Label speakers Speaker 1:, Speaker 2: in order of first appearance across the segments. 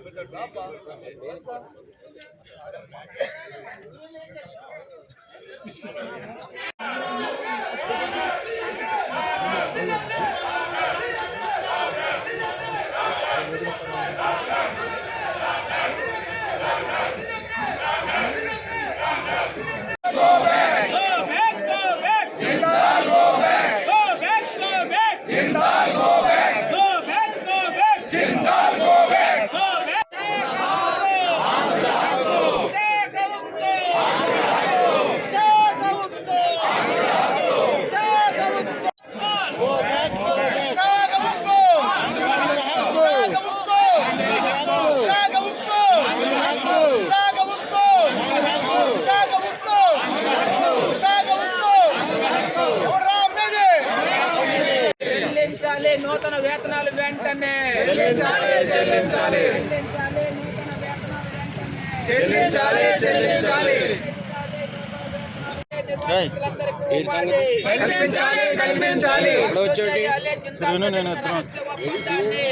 Speaker 1: చేసి
Speaker 2: చెల్లించాలి. నూతన వేతనాలు వెంటనే.
Speaker 3: చెల్లించాలి చెల్లించాలి.
Speaker 2: చెల్లించాలి నూతన వేతనాలు వెంటనే.
Speaker 3: చెల్లించాలి చెల్లించాలి.
Speaker 2: నిర్వాసితులందరికీ ఉపాధి.
Speaker 3: కల్పించాలి కల్పించాలి.
Speaker 2: చేయాలి, జిందాబాద్ ఒప్పందాన్ని.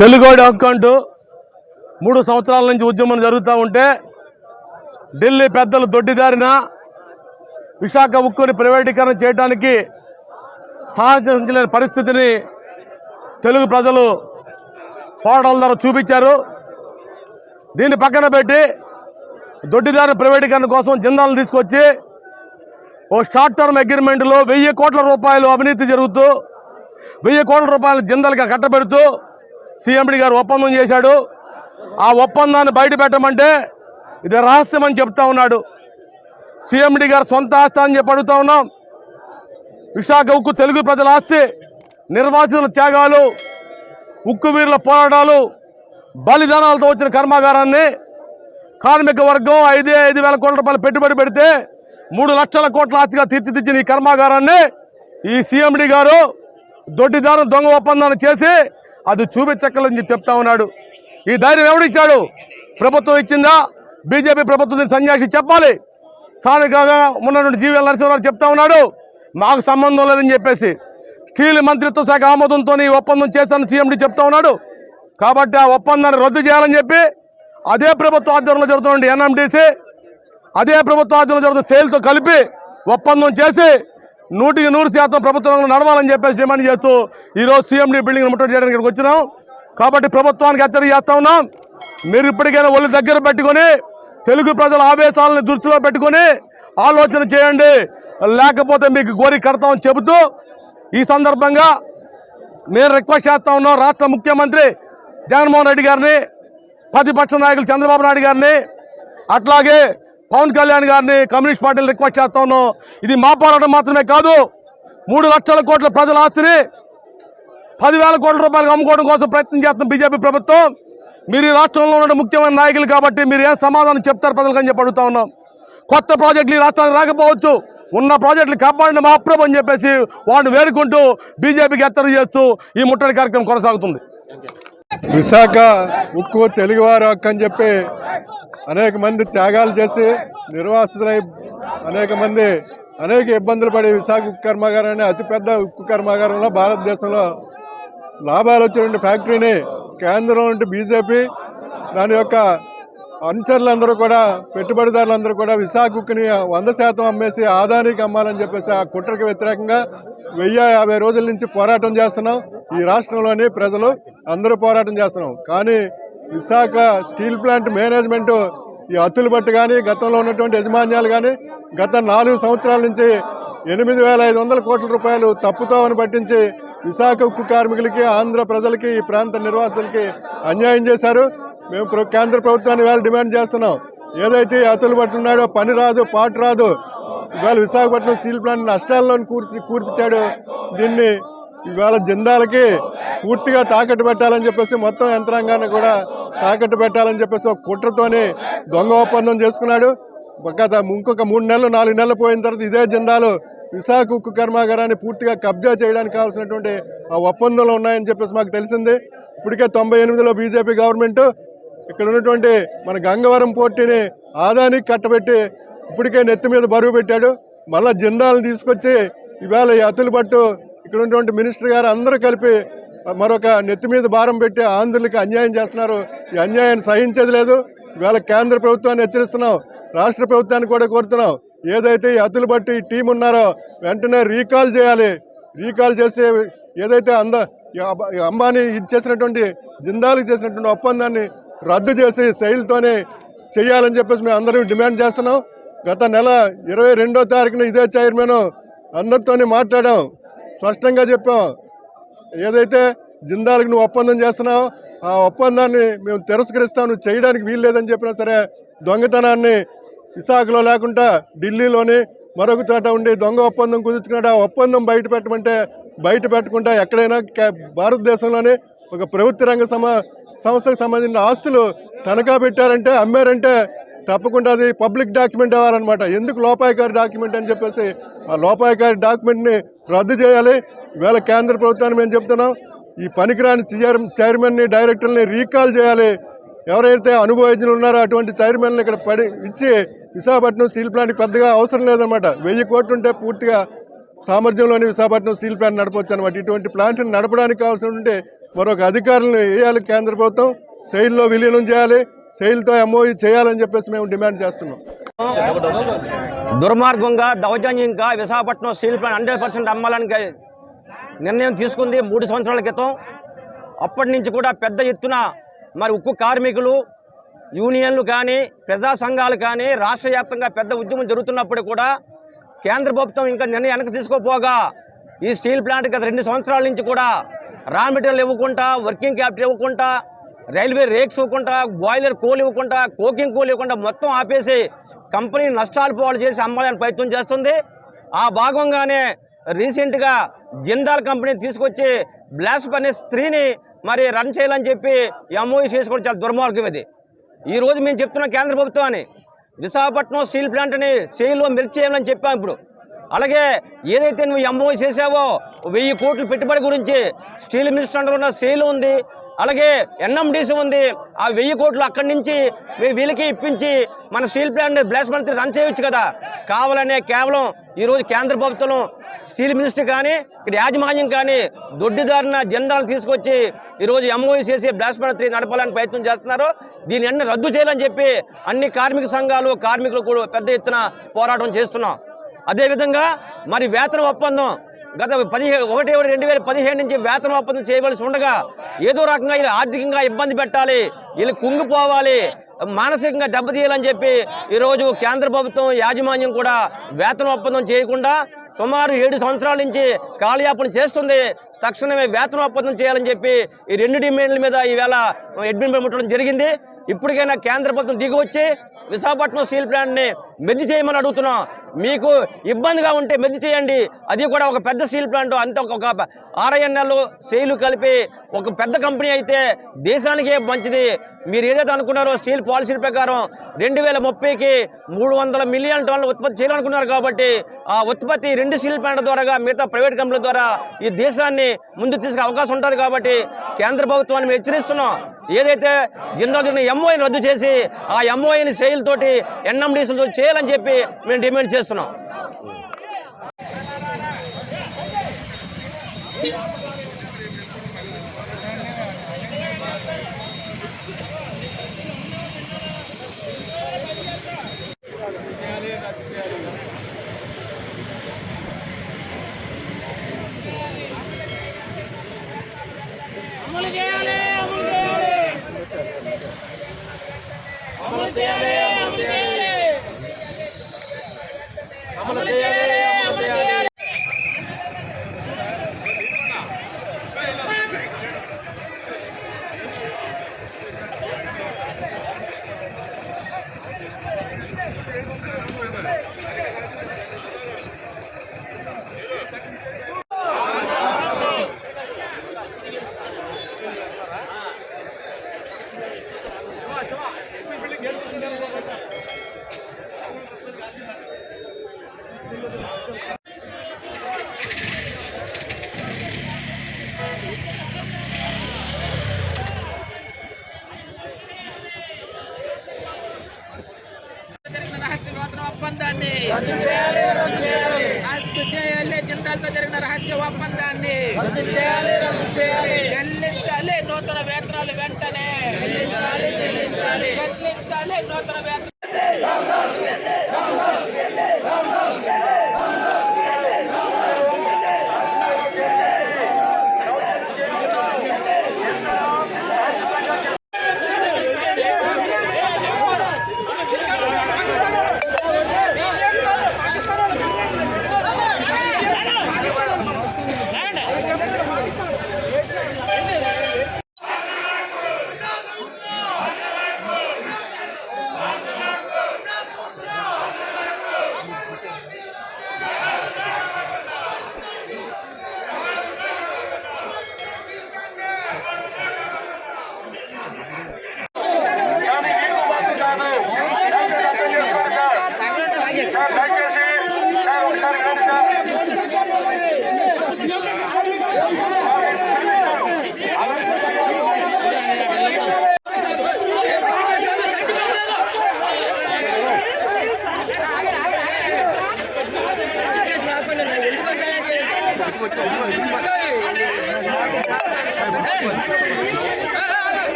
Speaker 4: తెలుగోడి హక్కు అంటూ మూడు సంవత్సరాల నుంచి ఉద్యమం జరుగుతూ ఉంటే ఢిల్లీ పెద్దలు దొడ్డిదారిన విశాఖ ఉక్కుని ప్రైవేటీకరణ చేయడానికి సాహసించలేని పరిస్థితిని తెలుగు ప్రజలు పోరాటాల ద్వారా చూపించారు. దీన్ని పక్కన పెట్టి దొడ్డిదారి ప్రైవేటీకరణ కోసం జిందాలను తీసుకొచ్చి ఓ షార్ట్ టర్మ్ అగ్రిమెంట్లో వెయ్యి కోట్ల రూపాయలు అవినీతి జరుగుతూ వెయ్యి కోట్ల రూపాయలు జిందల్గా కట్టబెడుతూ సీఎండి గారు ఒప్పందం చేశాడు. ఆ ఒప్పందాన్ని బయట పెట్టమంటే ఇది రహస్యం అని చెప్తా ఉన్నాడు. సీఎండి గారు సొంత ఆస్థ అని చెప్పి అడుగుతా ఉన్నాం. విశాఖ ఉక్కు తెలుగు ప్రజల ఆస్తి నిర్వాసితుల త్యాగాలు ఉక్కు వీరుల పోరాటాలు బలిదానాలతో వచ్చిన కర్మాగారాన్ని కార్మిక వర్గం ఐదు ఐదు వేల కోట్ల రూపాయలు పెట్టుబడి పెడితే మూడు లక్షల కోట్ల ఆస్తిగా తీర్చిదిద్దిన ఈ కర్మాగారాన్ని ఈ సీఎండి గారు దొడ్డిదారం దొంగ ఒప్పందాన్ని చేసి అది చూపించక్కలని చెప్పి చెప్తా ఉన్నాడు. ఈ ధైర్యం ఎవడిచ్చాడు ప్రభుత్వం ఇచ్చిందా? బీజేపీ ప్రభుత్వం సన్యాసి చెప్పాలి. స్థానికంగా ఉన్నటువంటి జీవీఎల్ నరసింహరావు చెప్తా ఉన్నాడు. మాకు సంబంధం లేదని చెప్పేసి స్టీల్ మంత్రిత్వ శాఖ ఆమోదంతో ఈ ఒప్పందం చేశానని సీఎండి చెప్తా ఉన్నాడు. కాబట్టి ఆ ఒప్పందాన్ని రద్దు చేయాలని చెప్పి అదే ప్రభుత్వ ఆధ్వర్యంలో జరుగుతుంది ఎన్ఎండిసి అదే ప్రభుత్వ ఆధ్వర్యంలో జరుగుతున్న సేల్తో కలిపి ఒప్పందం చేసి నూటికి నూరు శాతం ప్రభుత్వంలో నడవాలని చెప్పేసి డిమాండ్ చేస్తూ ఈరోజు సీఎండి బిల్డింగ్ ముట్టడి చేయడానికి ఇక్కడికి వచ్చినాం. కాబట్టి ప్రభుత్వానికి హెచ్చరిక చేస్తా ఉన్నాం. మీరు ఇప్పటికైనా ఒళ్ళు దగ్గర పెట్టుకొని తెలుగు ప్రజల ఆవేశాలను దృష్టిలో పెట్టుకొని ఆలోచన చేయండి. లేకపోతే మీకు గోరి కడతామని చెబుతూ ఈ సందర్భంగా మేము రిక్వెస్ట్ చేస్తా ఉన్నాం రాష్ట్ర ముఖ్యమంత్రి జగన్మోహన్ రెడ్డి గారిని ప్రతిపక్ష నాయకులు చంద్రబాబు నాయుడు గారిని అట్లాగే పవన్ కళ్యాణ్ గారిని కమ్యూనిస్ట్ పార్టీని రిక్వెస్ట్ చేస్తా ఉన్నాం. ఇది మా పోరాటం మాత్రమే కాదు మూడు లక్షల కోట్ల ప్రజల ఆస్తిని పదివేల కోట్ల రూపాయలకు అమ్ముకోవడం కోసం ప్రయత్నం చేస్తున్న బీజేపీ ప్రభుత్వం. మీరు ఈ రాష్ట్రంలో ఉన్న ముఖ్యమైన నాయకులు కాబట్టి మీరు ఏం సమాధానం చెప్తారు ప్రజలకు అని చెప్పి అడుగుతా ఉన్నాం. కొత్త ప్రాజెక్టులు ఈ రాష్ట్రానికి రాకపోవచ్చు. ఉన్న ప్రాజెక్టులు కాపాడిన మహాప్రభు అని చెప్పేసి వాడిని వేరుకుంటూ బీజేపీకి హెచ్చరిక చేస్తూ ఈ ముట్టడి కార్యక్రమం కొనసాగుతుంది.
Speaker 5: విశాఖ ఉక్కు తెలుగువారు హక్కు అని చెప్పి అనేక మంది త్యాగాలు చేసి నిర్వాసితులై అనేక మంది అనేక ఇబ్బందులు పడి విశాఖ ఉక్కు కర్మాగారాన్ని అతిపెద్ద ఉక్కు కర్మాగారంలో భారతదేశంలో లాభాలు వచ్చిన ఫ్యాక్టరీని కేంద్రం నుండి బీజేపీ దాని యొక్క అనుచరులందరూ కూడా పెట్టుబడిదారులందరూ కూడా విశాఖ కుక్కుని వంద శాతం అమ్మేసి ఆదానికి అమ్మాలని చెప్పేసి ఆ కుట్రకి వ్యతిరేకంగా వెయ్యి యాభై రోజుల నుంచి పోరాటం చేస్తున్నాం. ఈ రాష్ట్రంలోని ప్రజలు అందరూ పోరాటం చేస్తున్నాం. కానీ విశాఖ స్టీల్ ప్లాంట్ మేనేజ్మెంట్ ఈ అత్తులు బట్టి కానీ గతంలో ఉన్నటువంటి యజమాన్యాలు కానీ గత నాలుగు సంవత్సరాల నుంచి ఎనిమిది వేల ఐదు వందల కోట్ల రూపాయలు తప్పుతోవని పట్టించి విశాఖ ఉక్కు కార్మికులకి ఆంధ్ర ప్రజలకి ఈ ప్రాంత నిర్వాసులకి అన్యాయం చేశారు. మేము ప్ర- కేంద్ర ప్రభుత్వాన్ని వేళ డిమాండ్ చేస్తున్నాం. ఏదైతే ఈ అతులు పట్టున్నాడో పని రాదు పాటు రాదు ఇవాళ విశాఖపట్నం స్టీల్ ప్లాంట్ నష్టాల్లో కూర్చి కూర్పించాడు దీన్ని ఇవాళ జిందాలకి పూర్తిగా తాకట్టు పెట్టాలని చెప్పేసి మొత్తం యంత్రాంగాన్ని కూడా తాకట్టు పెట్టాలని చెప్పేసి ఒక కుట్రతోని దొంగ ఒప్పందం చేసుకున్నాడు. గత ఇంకొక మూడు నెలలు నాలుగు నెలలు పోయిన తర్వాత ఇదే జిందాలు విశాఖ ఉక్కు కర్మాగారాన్ని పూర్తిగా కబ్జా చేయడానికి కావాల్సినటువంటి ఆ ఒప్పందంలో ఉన్నాయని చెప్పేసి మాకు తెలిసింది. ఇప్పటికే తొంభై ఎనిమిదిలో బీజేపీ గవర్నమెంట్ ఇక్కడ ఉన్నటువంటి మన గంగవరం పోర్టుని ఆదానికి కట్టబెట్టి ఇప్పటికే నెత్తి మీద బరువు పెట్టాడు. మళ్ళా జిందాలను తీసుకొచ్చి ఇవాళ ఈ అతులు పట్టు ఇక్కడ ఉన్నటువంటి మినిస్టర్ గారు అందరూ కలిపి మరొక నెత్తి మీద భారం పెట్టి ఆంధ్రులకి అన్యాయం చేస్తున్నారు. ఈ అన్యాయాన్ని సహించేది లేదు. ఇవాళ కేంద్ర ప్రభుత్వాన్ని హెచ్చరిస్తున్నాం. రాష్ట్ర ప్రభుత్వాన్ని కూడా కోరుతున్నాం. ఏదైతే ఈ అతులు బట్టి ఈ టీం ఉన్నారో వెంటనే రీకాల్ చేయాలి. రీకాల్ చేసి ఏదైతే అంద ఈ అంబానీ ఇది చేసినటువంటి జిందాల్కి చేసినటువంటి ఒప్పందాన్ని రద్దు చేసి శైలితోనే చేయాలని చెప్పేసి మేము అందరూ డిమాండ్ చేస్తున్నాం. గత నెల ఇరవై రెండో తారీఖున ఇదే చైర్మన్ అందరితోనే మాట్లాడాం. స్పష్టంగా చెప్పాం. ఏదైతే జిందాల్కి నువ్వు ఒప్పందం చేస్తున్నావు ఆ ఒప్పందాన్ని మేము తిరస్కరిస్తాం నువ్వు చేయడానికి వీలు లేదని చెప్పినా సరే దొంగతనాన్ని విశాఖలో లేకుండా ఢిల్లీలోని మరొక చోట ఉండి దొంగ ఒప్పందం కుదుర్చుకున్నాడు. ఆ ఒప్పందం బయట పెట్టమంటే బయట పెట్టకుండా ఎక్కడైనా కే- భారతదేశంలోనే ఒక ప్రభుత్వ రంగ సమ సంస్థకు సంబంధించిన ఆస్తులు తనఖా పెట్టారంటే అమ్మారంటే తప్పకుండా అది పబ్లిక్ డాక్యుమెంట్ అవ్వాలన్నమాట. ఎందుకు లోపాయకారి డాక్యుమెంట్ అని చెప్పేసి ఆ లోపాయకారి డాక్యుమెంట్ని రద్దు చేయాలి? ఇవాళ కేంద్ర ప్రభుత్వాన్ని మేము చెప్తున్నాం ఈ పనికిరాని చైర్ చైర్మన్ని డైరెక్టర్ని రీకాల్ చేయాలి. ఎవరైతే అనుభవజ్ఞులు ఉన్నారో అటువంటి చైర్మన్లు ఇక్కడ పడి ఇచ్చి విశాఖపట్నం స్టీల్ ప్లాంట్కి పెద్దగా అవసరం లేదనమాట వెయ్యి కోట్లు ఉంటే పూర్తిగా సామర్థ్యంలోని విశాఖపట్నం స్టీల్ ప్లాంట్ నడపవచ్చు అనమాట ఇటువంటి ప్లాంట్ని నడపడానికి కావాల్సిన ఉంటే మరొక అధికారులను వేయాలి కేంద్ర ప్రభుత్వం. సెయిల్లో విలీనం చేయాలి. సెయిల్తో ఎంఓఈ చేయాలని చెప్పేసి మేము డిమాండ్ చేస్తున్నాం.
Speaker 6: దుర్మార్గంగా దౌర్జన్యంగా Visakhapatnam steel plant hundred percent అమ్మాలని నిర్ణయం తీసుకుంది మూడు సంవత్సరాల క్రితం. అప్పటి నుంచి కూడా పెద్ద ఎత్తున మరి ఉక్కు కార్మికులు యూనియన్లు కానీ ప్రజా సంఘాలు కానీ రాష్ట్ర వ్యాప్తంగా పెద్ద ఉద్యమం జరుగుతున్నప్పుడు కూడా కేంద్ర ప్రభుత్వం ఇంకా నిర్ణయం వెనక్కి తీసుకోపోగా ఈ స్టీల్ ప్లాంట్ గత రెండు సంవత్సరాల నుంచి కూడా రా మెటీరియల్ ఇవ్వకుండా వర్కింగ్ క్యాపిటల్ ఇవ్వకుండా రైల్వే రేక్స్ ఇవ్వకుండా బాయిలర్ కోల్ ఇవ్వకుండా కోకింగ్ కోల్ ఇవ్వకుండా మొత్తం ఆపేసి కంపెనీ నష్టాలు పోవాలి చేసి అమ్మాలని ప్రయత్నం చేస్తుంది. ఆ భాగంగానే రీసెంట్గా జిందాల్ కంపెనీ తీసుకొచ్చి బ్లాస్ట్ అనే స్త్రీని మరి రన్ చేయాలని చెప్పి ఎంఓఈ చేసుకోవడం చాలా దుర్మార్గం ఇది. ఈరోజు మేము చెప్తున్నాం కేంద్ర ప్రభుత్వాన్ని విశాఖపట్నం స్టీల్ ప్లాంట్ని సేల్లో మెల్క్ చేయాలని చెప్పాం ఇప్పుడు. అలాగే ఏదైతే నువ్వు ఎంఓ చేసావో వెయ్యి కోట్లు పెట్టుబడి గురించి స్టీల్ మినిస్టర్ అండర్ ఉన్న సేల్ ఉంది. అలాగే ఎన్ఎండిసి ఉంది. ఆ వెయ్యి కోట్లు అక్కడి నుంచి వీళ్ళకి ఇప్పించి మన స్టీల్ ప్లాంట్ బ్లాస్ట్ మంత్రి రన్ చేయొచ్చు కదా. కావాలనే కేవలం ఈరోజు కేంద్ర ప్రభుత్వం స్టీల్ మినిస్టర్ కానీ ఇక్కడ యాజమాన్యం కానీ దొడ్డిదారిన జెండాలు తీసుకొచ్చి ఈరోజు ఎంఓ చేసి బ్లాస్ట్ మంత్రి నడపాలని ప్రయత్నం చేస్తున్నారు. దీని అన్ని రద్దు చేయాలని చెప్పి అన్ని కార్మిక సంఘాలు కార్మికులు కూడా పెద్ద ఎత్తున పోరాటం చేస్తున్నాం. అదేవిధంగా మరి వేతన ఒప్పందం గత పదిహేడు ఒకటి ఒకటి రెండు వేల పదిహేడు నుంచి వేతన ఒప్పందం చేయవలసి ఉండగా ఏదో రకంగా వీళ్ళు ఆర్థికంగా ఇబ్బంది పెట్టాలి వీళ్ళు కుంగిపోవాలి మానసికంగా దెబ్బతీయాలని చెప్పి ఈరోజు కేంద్ర ప్రభుత్వం యాజమాన్యం కూడా వేతన ఒప్పందం చేయకుండా సుమారు ఏడు సంవత్సరాల నుంచి కాలయాపన చేస్తుంది. తక్షణమే వేతన ఒప్పందం చేయాలని చెప్పి ఈ రెండు డిమాండ్ల మీద ఈవేళ అడ్మిన్ ముట్టడం జరిగింది. ఇప్పటికైనా కేంద్ర ప్రభుత్వం దిగి వచ్చి విశాఖపట్నం స్టీల్ ప్లాంట్ని మెద్ది చేయమని అడుగుతున్నాం. మీకు ఇబ్బందిగా ఉంటే మెద్దు చేయండి. అది కూడా ఒక పెద్ద స్టీల్ ప్లాంట్ అంత ఒక ఆర్ఐఎన్ఎల్ సెయిలు కలిపి ఒక పెద్ద కంపెనీ అయితే దేశానికే మంచిది. మీరు ఏదైతే అనుకున్నారో స్టీల్ పాలసీల ప్రకారం రెండు వేల ముప్పైకి మూడు వందల మిలియన్ టన్నులు ఉత్పత్తి చేయాలనుకున్నారు కాబట్టి ఆ ఉత్పత్తి రెండు స్టీల్ ప్లాంట్ ద్వారా మిగతా ప్రైవేట్ కంపెనీల ద్వారా ఈ దేశాన్ని ముందు తీసుకునే అవకాశం ఉంటుంది కాబట్టి కేంద్ర ప్రభుత్వాన్ని మేము హెచ్చరిస్తున్నాం. ఏదైతే జిందాల్ ఎంఓఐని రద్దు చేసి ఆ ఎంఓఐని సేల్ తోటి ఎన్ఎండిసీలతో చేయాలని చెప్పి మేము డిమాండ్ చేస్తున్నాం
Speaker 2: అమలు చేయాలి అమలు చేయాలి అమలు చేయాలి అమలు చేయాలి అమలు చేయాలి అమలు చేయాలి ఒప్పందాన్ని. రద్దు చేయాలి రద్దు చేయాలి. ఇజ్రాయెల్తో జరిగిన రహస్య ఒప్పందాన్ని.
Speaker 3: రద్దు చేయాలి రద్దు చేయాలి.
Speaker 2: చెల్లించాలి నూతన వేతనాలు వెంటనే. చెల్లించాలి నూతన వేతనాలు.